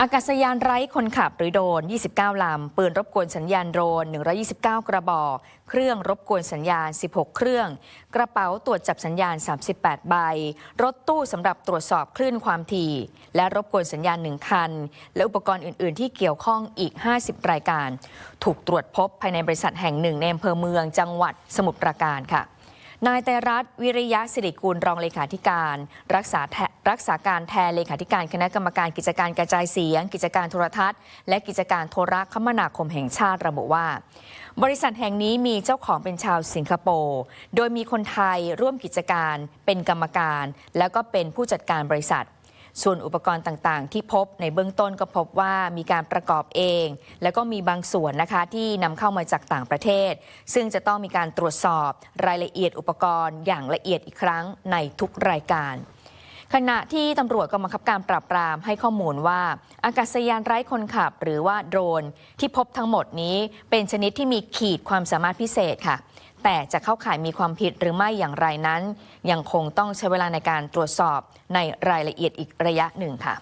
อากาศยานไร้คนขับหรือโดรน 29 ลำ ปืนรบกวนสัญญาณโดรน 129 กระบอก เครื่องรบกวนสัญญาณ 16 เครื่อง กระเป๋าตรวจจับสัญญาณ 38 ใบ รถตู้สำหรับตรวจสอบคลื่นความถี่ และรบกวนสัญญาณ 1 คัน และอุปกรณ์อื่น ๆ ที่เกี่ยวข้องอีก 50 รายการ ถูกตรวจพบภายในบริษัทแห่งหนึ่งในอำเภอเมืองจังหวัดสมุทรปราการค่ะนายไตรรัตน์วิริยะสิริกุลรองเลขาธิการ รักษาแรักษาการแทนเลขาธิการคณะกรรมการกิจการกระจายเสียง กิจการโทรทัศน์ และกิจการโทรคมนาคมแห่งชาติระบุว่า บริษัทแห่งนี้มีเจ้าของเป็นชาวสิงคโปร์โดยมีคนไทยร่วมกิจการเป็นกรรมการ แล้วก็เป็นผู้จัดการบริษัทส่วนอุปกรณ์ต่างๆ ที่พบในเบื้องต้นก็พบว่ามีการประกอบเอง แล้วก็มีบางส่วนนะคะที่นำเข้ามาจากต่างประเทศ ซึ่งจะต้องมีการตรวจสอบรายละเอียดอุปกรณ์อย่างละเอียดอีกครั้งในทุกรายการ ขณะที่ตำรวจกองบังคับการปราบปรามให้ข้อมูลว่า อากาศยานไร้คนขับ หรือว่าโดรนที่พบทั้งหมดนี้เป็นชนิดที่มีขีดความสามารถพิเศษค่ะ แต่จะเข้าข่ายมีความผิดหรือไม่อย่างไรนั้น ยังคงต้องใช้เวลาในการตรวจสอบในรายละเอียดอีกระยะหนึ่งค่ะ